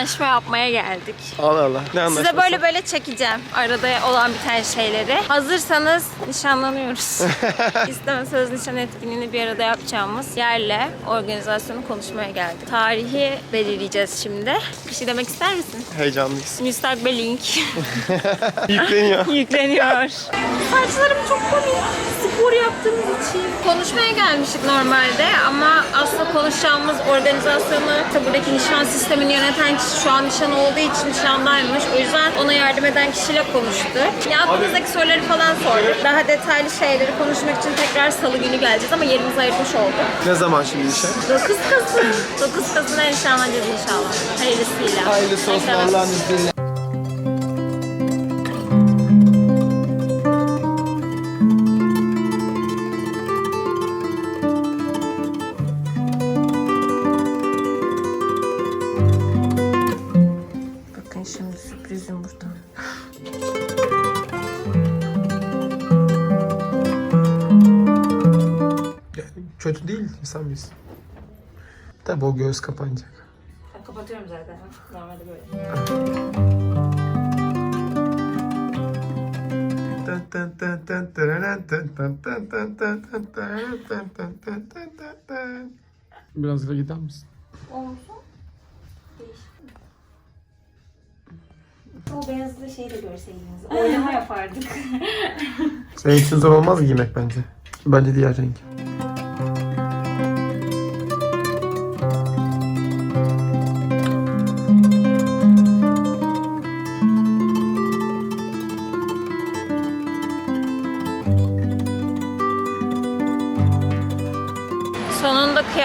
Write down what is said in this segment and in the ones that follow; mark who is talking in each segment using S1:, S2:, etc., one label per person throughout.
S1: Anlaşma yapmaya geldik.
S2: Allah Allah. Ne anlaşması?
S1: Size böyle böyle çekeceğim. Arada olan biten şeyleri. Hazırsanız nişanlanıyoruz. İsteme söz nişan etkinliğini bir arada yapacağımız yerle organizasyonu konuşmaya geldik. Tarihi belirleyeceğiz şimdi. Bir şey demek ister misin?
S2: Heyecanlıyız.
S1: Müstakbel link
S2: Yükleniyor.
S1: yükleniyor. Saçlarım çok komik. Spor yaptığımız için. Konuşmaya gelmiştik normalde ama aslında konuşacağımız organizasyonu buradaki nişan sistemini yöneten kişi şu an nişan olduğu için nişandaymış. O yüzden ona yardım eden kişiyle konuştu. Ya aklımızdaki soruları falan sorduk. Daha detaylı şeyleri konuşmak için tekrar salı günü geleceğiz ama yerimizi ayırmış olduk.
S2: ne zaman şimdi nişan?
S1: 9 Kasım. 9 Kasım'da nişanlanacağız inşallah. Hayırlısıyla.
S2: Hayırlısı olsun. Allah'ın izniyle. Tabi o göz kapanacak.
S1: Kapatıyorum zaten. Normalde böyle.
S2: Biraz da gider misin?
S1: Olmuşsun. O beyazlı şeyi de görseydiniz. Oynama yapardık.
S2: Senin için zor olmaz giymek bence. Bence diğer renk.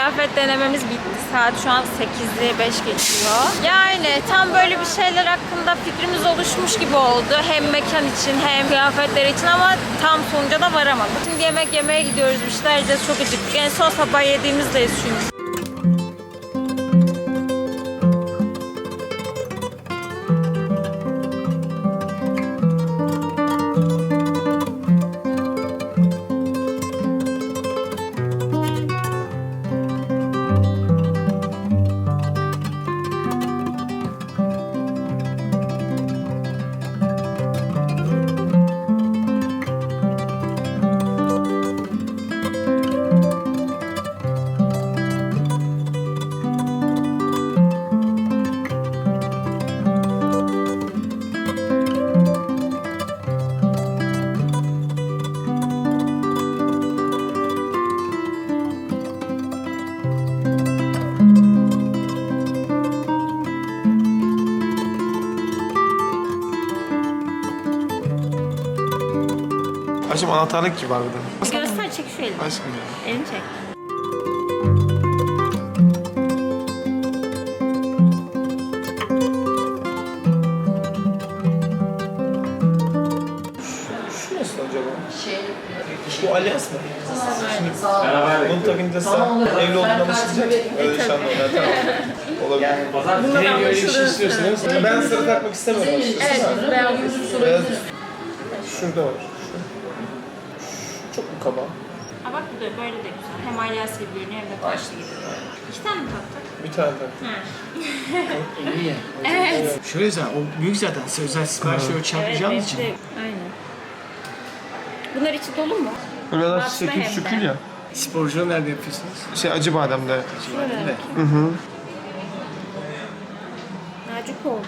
S1: Kıyafet denememiz bitti. Saat şu an 8'i 5 geçiyor. Yani tam böyle bir şeyler hakkında fikrimiz oluşmuş gibi oldu. Hem mekan için hem kıyafetler için ama tam sonuca da varamadık. Şimdi yemek yemeye gidiyoruz. Bir şeyler yiyeceğiz. Çok acıktık. En son sabah yediğimizdeyiz çünkü.
S2: Aşkım anahtarlık gibi harbiden.
S1: Göster çek şu elini.
S2: Aşkım ya.
S1: Elini çek.
S2: Şu nasıl acaba? Bu alyans mı? Şimdi bunu takınca sen evli olduğunu anlaşılacak. Öyle nişanlı oluyor. Tamam. Olabilir.
S3: Bir şey istiyorsun değil mi?
S2: Ben sarı takmak istemiyorum açıkçası.
S1: Evet, beyaz
S2: Beyaz şurada var. Kaba?
S1: Ha bak bu da böyle de güzel. Hem alyas gibi görünüyor hem de taşlı gibi. İki tane mi taktık?
S2: Bir tane tak.
S3: Niye?
S1: Evet.
S3: Şöyle zaten, o büyük zaten. Özel siparişi öyle çarpacağımız için.
S1: evet. Aynen. Bunlar içi dolu mu?
S2: Buralar
S1: Basma
S2: şekil
S1: hem de.
S2: şükür ya.
S3: Sporculuğu nerede yapıyorsunuz?
S2: Şey acı bademde.
S3: Mi?
S2: Hı hı.
S1: Nacuk oldu.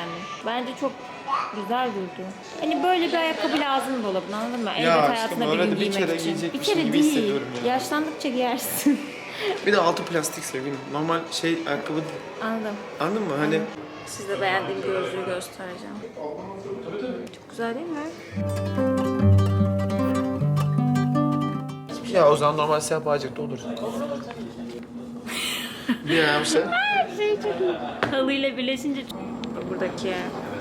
S1: Beğendim. Bence çok güzel durdu. Hani böyle bir ayakkabı lazım dolabına anladın mı? Elbet
S2: aşkım,
S1: hayatında bir gün giymek
S2: kere
S1: için. Bir kere
S2: gibi
S1: değil.
S2: hissediyorum ya.
S1: Yaşlandıkça giyersin.
S2: Bir de altı plastik sevgilim. Normal şey ayakkabı değil.
S1: Anladım.
S2: Anladın mı? Hani
S1: Size beğendiğim gözlüğü göstereceğim. Çok güzel değil mi?
S2: ya o zaman normal siyah bağcıkta olur. bir şey.
S1: Şey çok iyi. Halıyla birleşince çok... Buradaki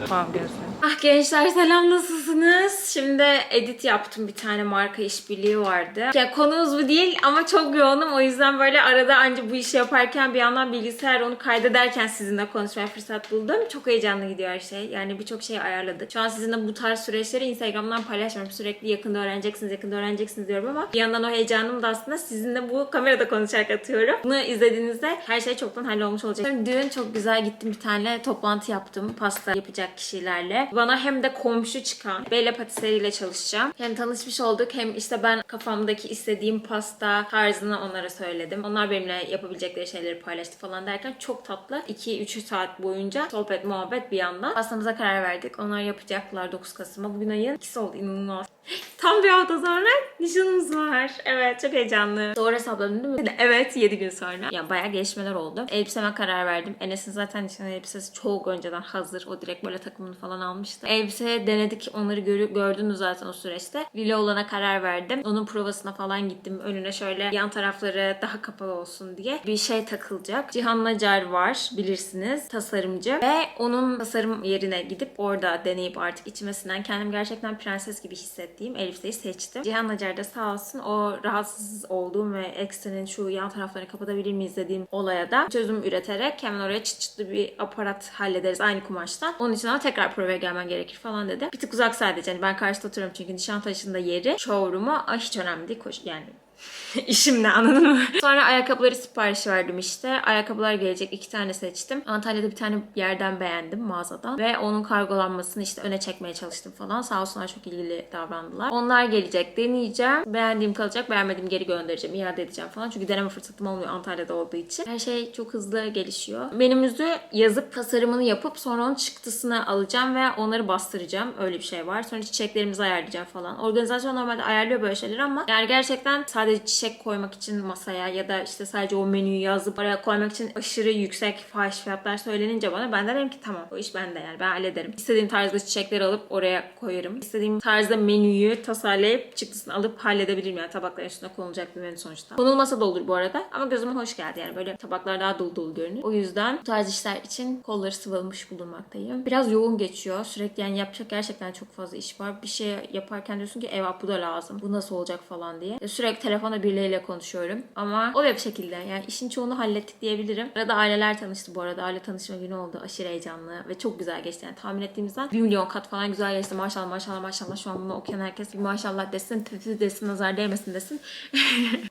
S1: fan gözlüğü. Ah gençler selam nasılsınız? Şimdi edit yaptım bir tane marka işbirliği vardı. Ya konumuz bu değil ama çok yoğunum o yüzden böyle arada anca bu işi yaparken bir yandan bilgisayar onu kaydederken sizinle konuşmaya fırsat buldum. Çok heyecanlı gidiyor her şey. Yani birçok şeyi ayarladık. Şu an sizinle bu tarz süreçleri Instagram'dan paylaşmıyorum. Sürekli yakında öğreneceksiniz, yakında öğreneceksiniz diyorum ama bir yandan o heyecanımı da aslında sizinle bu kamerada konuşarak atıyorum. Bunu izlediğinizde her şey çoktan hallolmuş olacak. Dün çok güzel gittim bir tane toplantı yaptım pasta yapacak kişilerle. Bana hem de komşu çıkan Bella Patisserie ile çalışacağım. Hem tanışmış olduk hem işte ben kafamdaki istediğim pasta tarzını onlara söyledim. Onlar benimle yapabilecekleri şeyleri paylaştı falan derken çok tatlı. 2-3 saat boyunca sohbet muhabbet bir yandan. Pastamıza karar verdik. Onlar yapacaklar 9 Kasım'a. Bugün ayın ikisi oldu inanılmaz. Tam bir hafta sonra nişanımız var. Evet çok heyecanlı. Doğru hesapladım değil mi? Evet 7 gün sonra. Ya bayağı gelişmeler oldu. Elbiseme karar verdim. Enes'in zaten nişan elbisesi çok önceden hazır. O direkt böyle takımını falan almıştı. Elbise denedik. Onları görü- gördünüz zaten o süreçte. Lila olana karar verdim. Onun provasına falan gittim. Önüne şöyle yan tarafları daha kapalı olsun diye bir şey takılacak. Cihan Nacar var bilirsiniz. Tasarımcı. Ve onun tasarım yerine gidip orada deneyip artık içmesinden kendim gerçekten prenses gibi hissettiğim elbiseyi seçtim. Cihan Nacar da sağ olsun o rahatsız olduğum ve eksenin şu yan taraflarını kapatabilir miyiz dediğim olaya da çözüm üreterek hemen oraya çıt çıtlı bir aparat hallederiz aynı kumaştan. Onun için ama tekrar provaya gelmen gerekir falan dedi. Bir tık uzak sadece. Yani ben karşıda oturuyorum çünkü Nişantaşı'nda yeri. Showroom'u ay hiç önemli değil. Koş, yani İşimle anladın mı? Sonra ayakkabıları sipariş verdim işte. Ayakkabılar gelecek. iki tane seçtim. Antalya'da bir tane yerden beğendim mağazadan. Ve onun kargolanmasını işte öne çekmeye çalıştım falan. Sağ olsunlar çok ilgili davrandılar. Onlar gelecek. Deneyeceğim. Beğendiğim kalacak. Beğenmediğim geri göndereceğim. iade edeceğim falan. Çünkü deneme fırsatım olmuyor Antalya'da olduğu için. Her şey çok hızlı gelişiyor. Menümüzü yazıp tasarımını yapıp sonra onun çıktısını alacağım ve onları bastıracağım. Öyle bir şey var. Sonra çiçeklerimizi ayarlayacağım falan. Organizasyon normalde ayarlıyor böyle şeyleri ama yani gerçekten sadece çiçek koymak için masaya ya da işte sadece o menüyü yazıp oraya koymak için aşırı yüksek fahiş fiyatlar söylenince bana ben de dedim ki tamam o iş bende yani ben hallederim. İstediğim tarzda çiçekleri alıp oraya koyarım. İstediğim tarzda menüyü tasarlayıp çıktısını alıp halledebilirim yani tabakların üstüne konulacak bir menü sonuçta. Konulmasa da olur bu arada ama gözüme hoş geldi yani böyle tabaklar daha dolu dolu görünür. O yüzden bu tarz işler için kolları sıvılmış bulunmaktayım. Biraz yoğun geçiyor. Sürekli yani yapacak gerçekten çok fazla iş var. Bir şey yaparken diyorsun ki eyvah bu da lazım. Bu nasıl olacak falan diye. Ya sürekli telefonda birileriyle konuşuyorum. Ama oluyor bir şekilde. Yani işin çoğunu hallettik diyebilirim. Arada aileler tanıştı bu arada. Aile tanışma günü oldu. Aşırı heyecanlı ve çok güzel geçti. Yani tahmin ettiğimizden 1 milyon kat falan güzel geçti. Maşallah maşallah maşallah. Şu an bunu okuyan herkes bir maşallah desin. Titi desin. Nazar değmesin desin.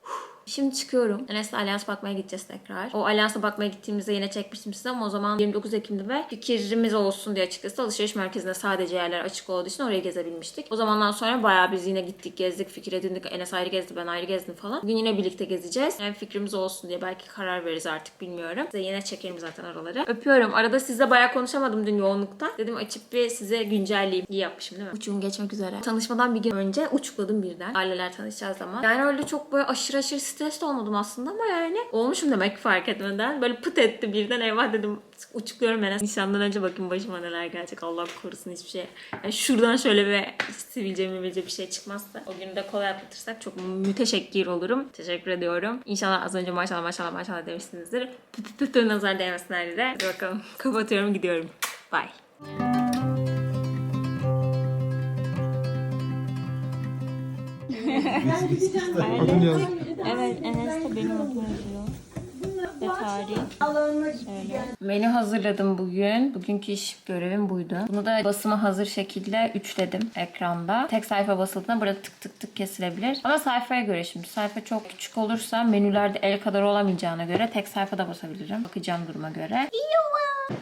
S1: Şimdi çıkıyorum. Enes'le alyans bakmaya gideceğiz tekrar. O alyansa bakmaya gittiğimizde yine çekmiştim size ama o zaman 29 Ekim'de ve fikrimiz olsun diye açıkçası alışveriş merkezinde sadece yerler açık olduğu için orayı gezebilmiştik. O zamandan sonra bayağı biz yine gittik gezdik fikir edindik. Enes ayrı gezdi ben ayrı gezdim falan. Bugün yine birlikte gezeceğiz. Yani fikrimiz olsun diye belki karar veririz artık bilmiyorum. Size yine çekerim zaten araları. Öpüyorum. Arada sizle bayağı konuşamadım dün yoğunlukta. Dedim açıp bir size güncelleyeyim. İyi yapmışım değil mi? Uçuğum geçmek üzere. Tanışmadan bir gün önce uçukladım birden. Aileler tanışacağız zaman. Yani öyle çok böyle aşırı aşırı stresli olmadım aslında ama yani olmuşum demek fark etmeden. Böyle pıt etti birden eyvah dedim uçukluyorum ben. Nişandan önce bakın başıma neler gelecek. Allah korusun hiçbir şey. Yani şuradan şöyle bir sivilce mivilce bir şey çıkmazsa o günü de kolay atlatırsak çok müteşekkir olurum. Teşekkür ediyorum. İnşallah az önce maşallah maşallah maşallah demişsinizdir. Pıt pıt pıt nazar değmesinler diye. Hadi bakalım. Kapatıyorum gidiyorum. Bye. Evet, Enes de benim adım yazıyor. Ve tarih. Öyle. Menü hazırladım bugün. Bugünkü iş görevim buydu. Bunu da basıma hazır şekilde üçledim ekranda. Tek sayfa basıldığında burada tık tık tık kesilebilir. Ama sayfaya göre şimdi. Sayfa çok küçük olursa menülerde el kadar olamayacağına göre tek sayfada basabilirim. Bakacağım duruma göre.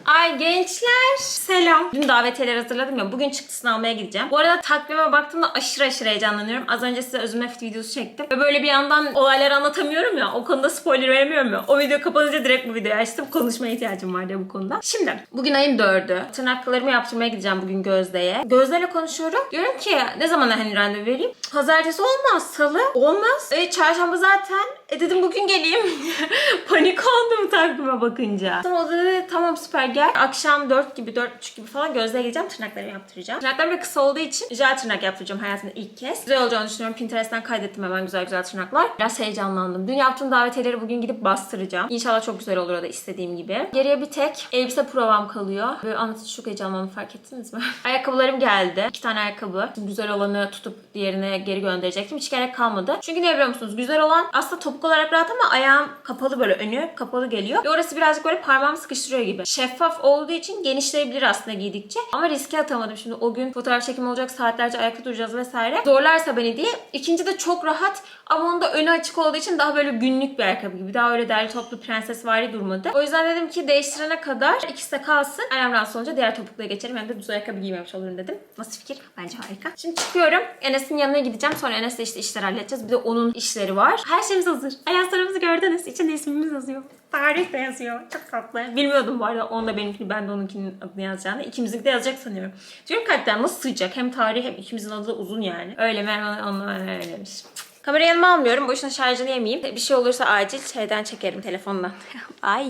S1: Ay gençler selam. Dün davetiyeler hazırladım ya. Bugün çıktısını almaya gideceğim. Bu arada takvime baktığımda aşırı aşırı heyecanlanıyorum. Az önce size özüm nefret videosu çektim. Ve böyle bir yandan olayları anlatamıyorum ya. O konuda spoiler veremiyorum ya. O video kapanınca direkt bu videoyu açtım. Konuşmaya ihtiyacım var diye bu konuda. Şimdi bugün ayın dördü. Tırnaklarımı yaptırmaya gideceğim bugün Gözde'ye. Gözde'yle konuşuyorum. Diyorum ki ne zaman hani randevu vereyim? Pazartesi olmaz. Salı olmaz. E, çarşamba zaten. E dedim bugün geleyim. Panik oldum takvime bakınca. Sonra o dedi tamam süper gel. Akşam 4 gibi 4.30 gibi falan gözle gideceğim. Tırnaklarımı yaptıracağım. Tırnaklarım da kısa olduğu için jel tırnak yaptıracağım hayatımda ilk kez. Güzel olacağını düşünüyorum. Pinterest'ten kaydettim hemen güzel güzel tırnaklar. Biraz heyecanlandım. Dün yaptığım davetiyeleri bugün gidip bastıracağım. İnşallah çok güzel olur da istediğim gibi. Geriye bir tek elbise provam kalıyor. Böyle anlatıcı çok heyecanlandım fark ettiniz mi? Ayakkabılarım geldi. İki tane ayakkabı. Güzel olanı tutup diğerine geri gönderecektim. Hiç gerek kalmadı. Çünkü ne biliyor musunuz? Güzel olan aslında topuk olarak rahat ama ayağım kapalı böyle önü kapalı geliyor. Ve orası birazcık böyle parmağımı sıkıştırıyor gibi. Şeffaf olduğu için genişleyebilir aslında giydikçe. Ama riske atamadım. Şimdi o gün fotoğraf çekimi olacak. Saatlerce ayakta duracağız vesaire. Zorlarsa beni diye. İkinci de çok rahat ama onun da önü açık olduğu için daha böyle günlük bir ayakkabı gibi. Daha öyle derli toplu prenses vari durmadı. O yüzden dedim ki değiştirene kadar ikisi de kalsın. Rahatsız olunca diğer topukluya geçerim. Hem de düz ayakkabı giymemiş olurum dedim. Nasıl fikir? Bence harika. Şimdi çıkıyorum. Enes'in yanına gideceğim. Sonra Enes'le işte işler halledeceğiz. Bir de onun işleri var. Her şeyimiz hazır. Ayazlarımızı gördünüz. İçinde ismimiz yazıyor. Tarih de yazıyor. Çok tatlı. Bilmiyordum bu arada. Onda benimkini, ben de onunkinin adını yazacağını. İkimizinki de yazacak sanıyorum. Diyorum kalpten nasıl sığacak? Hem tarihi hem ikimizin adı da uzun yani. Öyle Merve onunla öylemiş. Kamerayı yanıma almıyorum. Boşuna şarjını yemeyeyim. Bir şey olursa acil şeyden çekerim telefondan. Ay.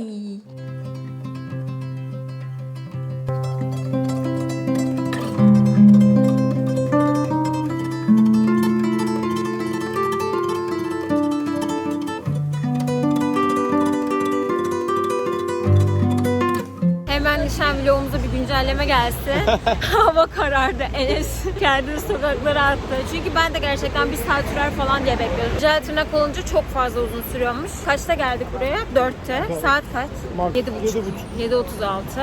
S1: Güncelleme gelsin. Hava karardı. Enes kendini sokaklara attı. Çünkü ben de gerçekten bir saat sürer falan diye bekliyordum. Jel tırnak olunca çok fazla uzun sürüyormuş. Kaçta geldik buraya? Dörtte. Saat kaç? Yedi buçuk. Yedi otuz altı.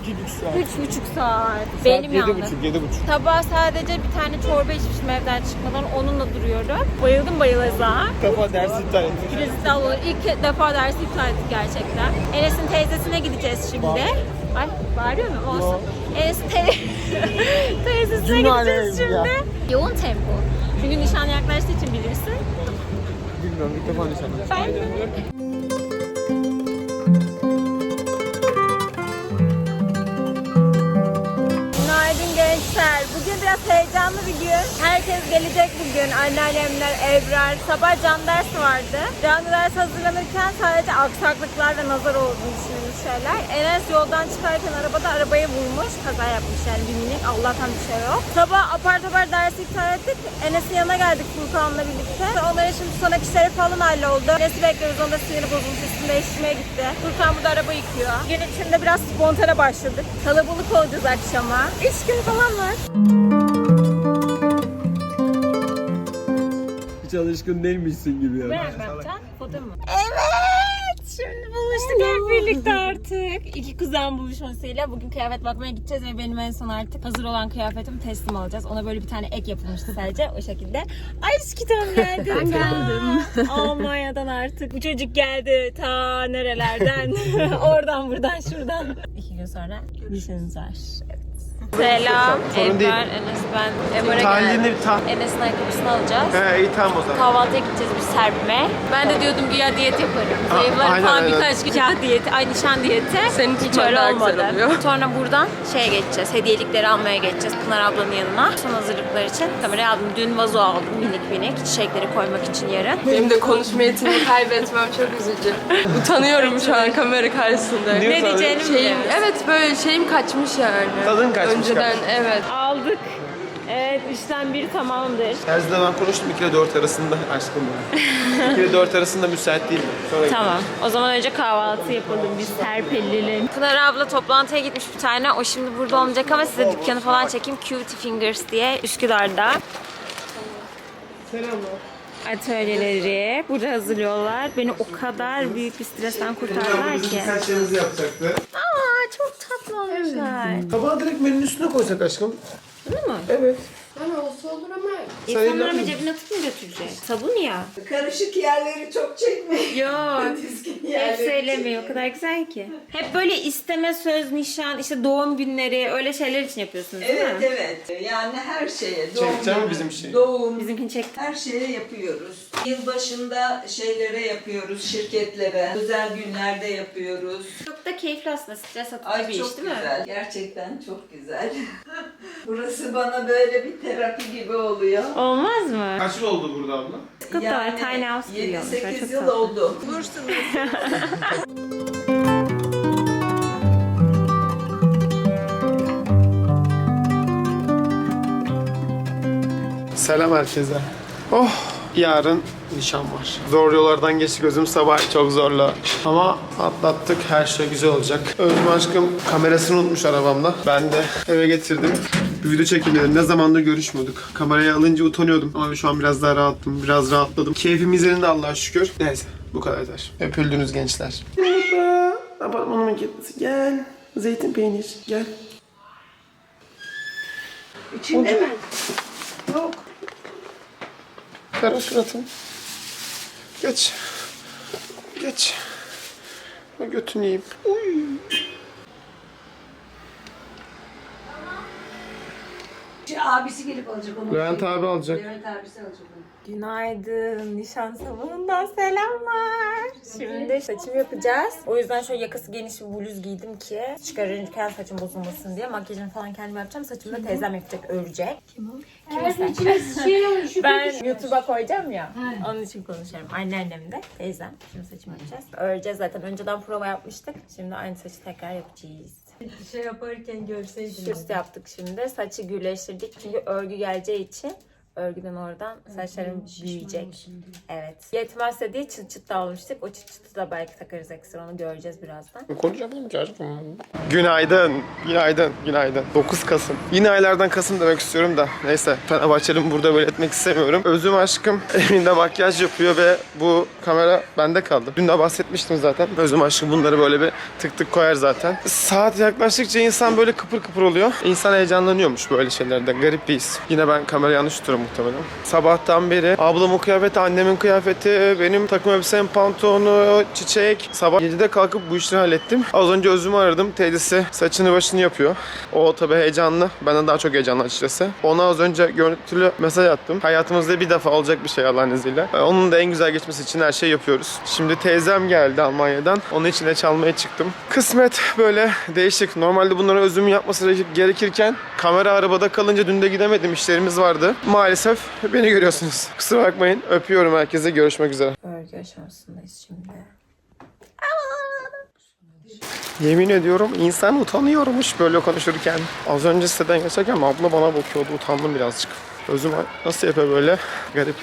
S4: İki buçuk saat.
S1: Üç buçuk saat. Benim
S4: yedi
S1: yandı.
S4: buçuk, yedi buçuk.
S1: Sadece bir tane çorba içmişim evden çıkmadan. Onunla duruyorum. Bayıldım bayılaza.
S4: Kafa dersi iptal ettik.
S1: Krizi olur. İlk defa dersi iptal ettik gerçekten. Enes'in teyzesine gideceğiz şimdi. Ay bağırıyor mu? Olsun. Enes'in te
S4: Cümle
S1: gideceğiz
S4: aleyhim ya.
S1: şimdi. Yoğun tempo. Çünkü nişan yaklaştığı için bilirsin.
S4: Bilmiyorum ilk defa nişan.
S1: Ben de. Günaydın gençler. Bugün biraz heyecanlı bir gün. Herkes gelecek bugün. Anneannemler, Ebrar. Sabah can ders vardı. Canlı ders hazırlanırken sadece aksaklıklar ve nazar olduğunu düşündüğümüz şeyler. Enes yoldan çıkarken arabada arabayı vurmuş. Kaza yapmış yani bir minik. Allah'tan bir şey yok. Sabah apar topar dersi iptal ettik. Enes'in yanına geldik Furkan'la birlikte. Onların şimdi son işleri falan halloldu. Enes'i bekliyoruz. Onda siniri bozulmuş. Üstünü değiştirmeye gitti. Furkan burada araba yıkıyor. Gün içinde biraz spontane başladık. Kalabalık olacağız akşama. Üç gün falan var.
S4: Hiç alışkın değilmişsin gibi ya.
S1: Merak bakacağım. Foto mu? Evet. Şimdi buluştuk hep birlikte artık. İki kuzen buluşmasıyla bugün kıyafet bakmaya gideceğiz ve benim en son artık hazır olan kıyafetimi teslim alacağız. Ona böyle bir tane ek yapılmıştı sadece o şekilde. Ay kitabım geldi. Ben geldim. Almanya'dan artık. Bu çocuk geldi ta nerelerden. Oradan buradan şuradan. İki gün sonra nişanımız var. Evet. Selam.
S4: Sorun değil.
S1: Enes ben.
S4: Tarihinde
S1: geldim.
S4: bir tah...
S1: Enes'in ayakkabısını alacağız.
S4: He iyi tamam o zaman.
S1: Kahvaltıya gideceğiz bir serpme. Ben de diyordum ki ya diyet yaparım.
S4: Aa,
S1: Zayıflarım
S4: aynen,
S1: falan
S4: aynen.
S1: birkaç gün kah diyeti, ay nişan diyeti.
S5: Senin için
S1: öyle
S5: daha güzel
S1: olmadı.
S5: oluyor.
S1: Sonra buradan şeye geçeceğiz. Hediyelikleri almaya geçeceğiz Pınar ablanın yanına. Son hazırlıklar için kamerayı aldım. Dün vazo aldım minik minik. Çiçekleri koymak için yarın.
S5: Benim de konuşma yeteneğimi kaybetmem çok üzücü. Utanıyorum şu an kamera karşısında.
S4: Niye
S1: Ne
S4: utanıyorsun?
S1: diyeceğini
S5: Şeyim,
S1: bilmiyorum.
S5: evet böyle şeyim kaçmış yani.
S4: Tadın kaçmış
S5: Önceden evet.
S1: Aldık. Evet, üçten biri tamamdır.
S4: Terzide ben konuştum 2 ile 4 arasında aşkım var. 2 ile 4 arasında müsait değilim. Sonra
S1: Tamam. O zaman önce kahvaltı yapalım biz serpillelim. Pınar abla toplantıya gitmiş bir tane. O şimdi burada olmayacak ama size dükkanı falan çekeyim. Cutie Fingers diye Üsküdar'da. Atölyeleri burada hazırlıyorlar. Beni o kadar büyük bir stresten kurtardılar ki.
S4: Şeyimizi yapacaktı.
S1: Aa çok tatlı olmuşlar.
S4: Tabağı direkt menünün üstüne koysak aşkım.
S1: Değil mi?
S4: Evet.
S5: Yani olsa olur ama
S1: İnsanlar mı cebine atıp mı götürecek? Sabun ya.
S6: Karışık yerleri çok çekmeyin.
S1: Yok.
S6: Dizgin
S1: Hep
S6: yerleri
S1: söylemiyor. O kadar güzel ki. Hep böyle isteme, söz, nişan, işte doğum günleri öyle şeyler için yapıyorsunuz değil
S6: Evet
S1: mi?
S6: evet. Yani her şeye. Doğum,
S4: Çekeceğim mi bizim şeyi?
S6: Doğum.
S1: Bizimkini çek.
S6: Her şeye yapıyoruz. Yılbaşında şeylere yapıyoruz, şirketlere. Özel günlerde yapıyoruz.
S1: Çok da keyifli aslında. Stres atıcı
S6: Ay
S1: bir
S6: çok
S1: iş değil mi?
S6: güzel. Gerçekten çok güzel. Burası bana böyle bir terapi gibi oluyor.
S1: Olmaz mı?
S4: Kaç yıl oldu burada abla?
S1: Sıkıntı var. Tiny House
S6: 7-8 yıl oldu. Bulursunuz.
S2: Selam herkese. Oh yarın nişan var. Zor yollardan geçti gözüm sabah çok zorla. Ama atlattık her şey güzel olacak. Özüm aşkım kamerasını unutmuş arabamda. Ben de eve getirdim. Bir video çekimleri. Ne zamandır görüşmüyorduk. Kamerayı alınca utanıyordum. Ama şu an biraz daha rahattım. Biraz rahatladım. Keyfim yerinde Allah'a şükür. Neyse bu kadar yeter. Öpüldünüz gençler. Merhaba. Apartmanımın kedisi. Gel. Zeytin peynir. Gel. İçinde mi? Yok. Kara suratım. Geç. Geç. Ben götünü yiyeyim. Uy.
S7: Abisi gelip alacak onu.
S2: Levent abi alacak.
S7: Levent abisi alacak onu.
S1: Günaydın. Nişan salonundan selamlar. Şimdi saçımı yapacağız. O yüzden şöyle yakası geniş bir bluz giydim ki çıkarırken saçım bozulmasın diye. Makyajımı falan kendim yapacağım. Saçımı da teyzem yapacak, örecek. Kim o? Ben YouTube'a koyacağım ya. Onun için konuşuyorum. Anneannem de teyzem. Şimdi saçımı yapacağız. Öreceğiz zaten. Önceden prova yapmıştık. Şimdi aynı saçı tekrar yapacağız.
S7: Şey yaparken görseydin.
S1: Üst yaptık şimdi. Saçı gürleştirdik çünkü örgü geleceği için örgüden oradan saçlarım büyüyecek. Evet. Yetmezse diye çıt çıt da almıştık. O çıt çıtı da belki takarız ekstra onu göreceğiz birazdan.
S2: Konuşalım ki aşkım. Günaydın, günaydın, günaydın. 9 Kasım. Yine aylardan Kasım demek istiyorum da. Neyse Fenerbahçe'nin burada böyle etmek istemiyorum. Özüm aşkım evinde makyaj yapıyor ve bu kamera bende kaldı. Dün de bahsetmiştim zaten. Özüm aşkım bunları böyle bir tık tık koyar zaten. Saat yaklaştıkça insan böyle kıpır kıpır oluyor. İnsan heyecanlanıyormuş böyle şeylerde. Garip bir his. Yine ben kamera yanlış tutuyorum muhtemelen. Sabahtan beri ablamın kıyafeti, annemin kıyafeti, benim takım elbisem, pantolonu, çiçek. Sabah 7'de kalkıp bu işleri hallettim. Az önce Özüm'ü aradım. Teyzesi saçını başını yapıyor. O tabii heyecanlı. Benden daha çok heyecanlı açıkçası. Ona az önce görüntülü mesaj attım. Hayatımızda bir defa olacak bir şey Allah'ın izniyle. Ee, Onun da en güzel geçmesi için her şey yapıyoruz. Şimdi teyzem geldi Almanya'dan. Onun için de çalmaya çıktım. Kısmet böyle değişik. Normalde bunları Özüm'ün yapması gerekirken kamera arabada kalınca dün de gidemedim. işlerimiz vardı. Maalesef beni görüyorsunuz. Kusura bakmayın. Öpüyorum herkese. Görüşmek üzere.
S1: Aşamasındayız şimdi.
S2: Yemin ediyorum insan utanıyormuş böyle konuşurken. Az önce siteden geçerken abla bana bakıyordu. Utandım birazcık. Özüm nasıl yapıyor böyle? Garip.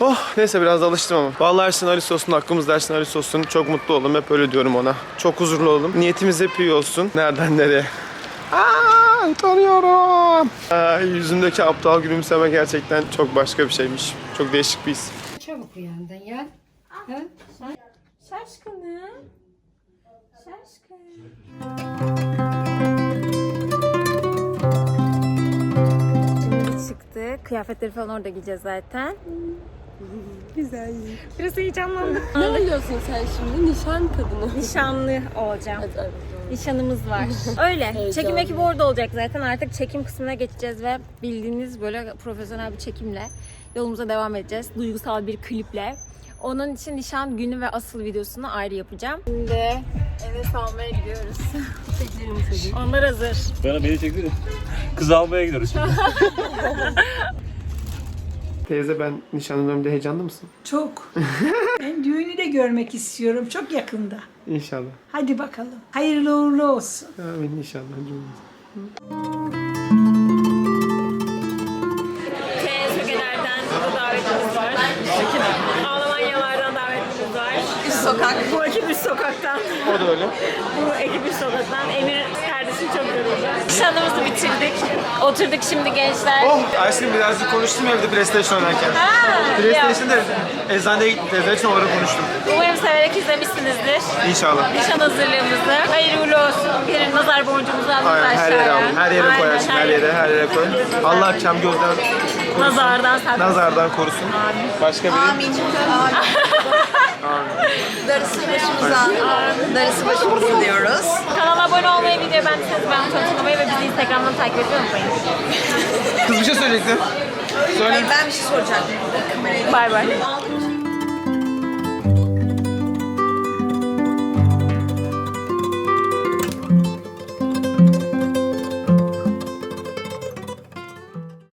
S2: Oh neyse biraz da alıştım ama. Vallahi Ersin Ali olsun, hakkımızda Ersin Ali olsun. Çok mutlu oldum. Hep öyle diyorum ona. Çok huzurlu oldum. Niyetimiz hep iyi olsun. Nereden nereye? Aa, utanıyorum. Aa, yüzündeki aptal gülümseme gerçekten çok başka bir şeymiş. Çok değişik bir his.
S7: Çabuk uyandın ya.
S1: Şaşkınım. Şaşkın. Şimdi çıktık. Kıyafetleri falan orada giyeceğiz zaten. Güzel. Biraz heyecanlandık.
S5: Ne oluyorsun sen şimdi? Nişan kadını.
S1: Nişanlı olacağım.
S5: Evet, evet.
S1: Nişanımız var. Öyle. Çekim ekibi orada olacak zaten. Artık çekim kısmına geçeceğiz ve bildiğiniz böyle profesyonel bir çekimle yolumuza devam edeceğiz. Duygusal bir kliple. Onun için nişan günü ve asıl videosunu ayrı yapacağım. Şimdi eve salmaya gidiyoruz. Onlar hazır.
S8: Bana beni çekti de. Kız almaya gidiyoruz şimdi.
S2: Teyze ben nişanın önünde heyecanlı mısın?
S9: Çok. ben düğünü de görmek istiyorum çok yakında.
S2: İnşallah.
S9: Hadi bakalım. Hayırlı uğurlu olsun.
S2: Amin inşallah.
S1: Tezgahlardan da davetimiz var. Almanyalardan davetimiz var.
S5: Üst sokak.
S1: Bu ekip üst sokaktan.
S2: O da öyle.
S1: Bu ekip üst sokaktan. Emir kardeşim çok yoruldu. Nişanımızı bitirdik. Oturduk şimdi gençler.
S4: Oh, aşkım birazcık konuştum evde PlayStation oynarken. PlayStation'da eczaneye gittim teyze için orada konuştum.
S1: Umarım severek izlemişsinizdir.
S4: İnşallah.
S1: Nişan hazırlığımızı. Hayırlı uğurlu olsun. Bir nazar boncuğumuzu alın
S4: Aynen her yere
S1: aşağıya.
S4: al. Her yere koy
S1: Aynen,
S4: aşkım her yere her yere koy. Allah kem gözden
S1: Nazardan saklasın.
S4: nazardan korusun. Başka biri?
S5: Amin. Darısı başımıza. Darısı başımıza diyoruz.
S1: Kanala abone olmayı, videoyu beğendiyseniz beğenmeyi unutmayın ve bizi Instagram'dan takip etmeyi unutmayın.
S4: Kız bir şey söyleyecektim. Söyle.
S5: Ben bir şey soracaktım.
S1: Bay bay.